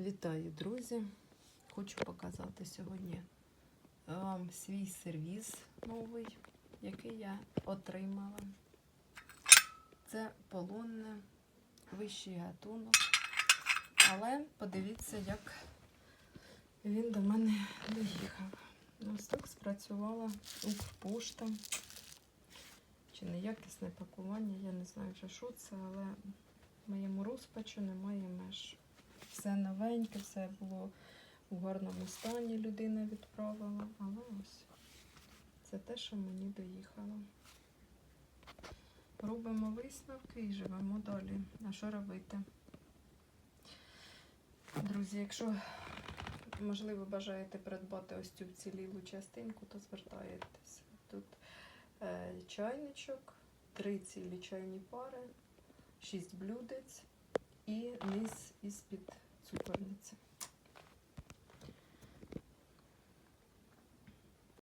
Вітаю, друзі! Хочу показати сьогодні вам свій сервіз новий, який я отримала. Це полонне, вищий гатунок. Але подивіться, як він до мене доїхав. Ось так спрацювала Укрпошта. Чи неякісне пакування, я не знаю вже що це, але моєму розпачу немає меж. Все новеньке, все було у гарному стані, людина відправила. Але ось це те, що мені доїхало. Робимо висновки і живемо далі. А що робити? Друзі, якщо, можливо, бажаєте придбати ось цю вцілілу частинку, то звертаєтесь. Тут е, чайничок, три цілі чайні пари, шість блюдець і низ із-під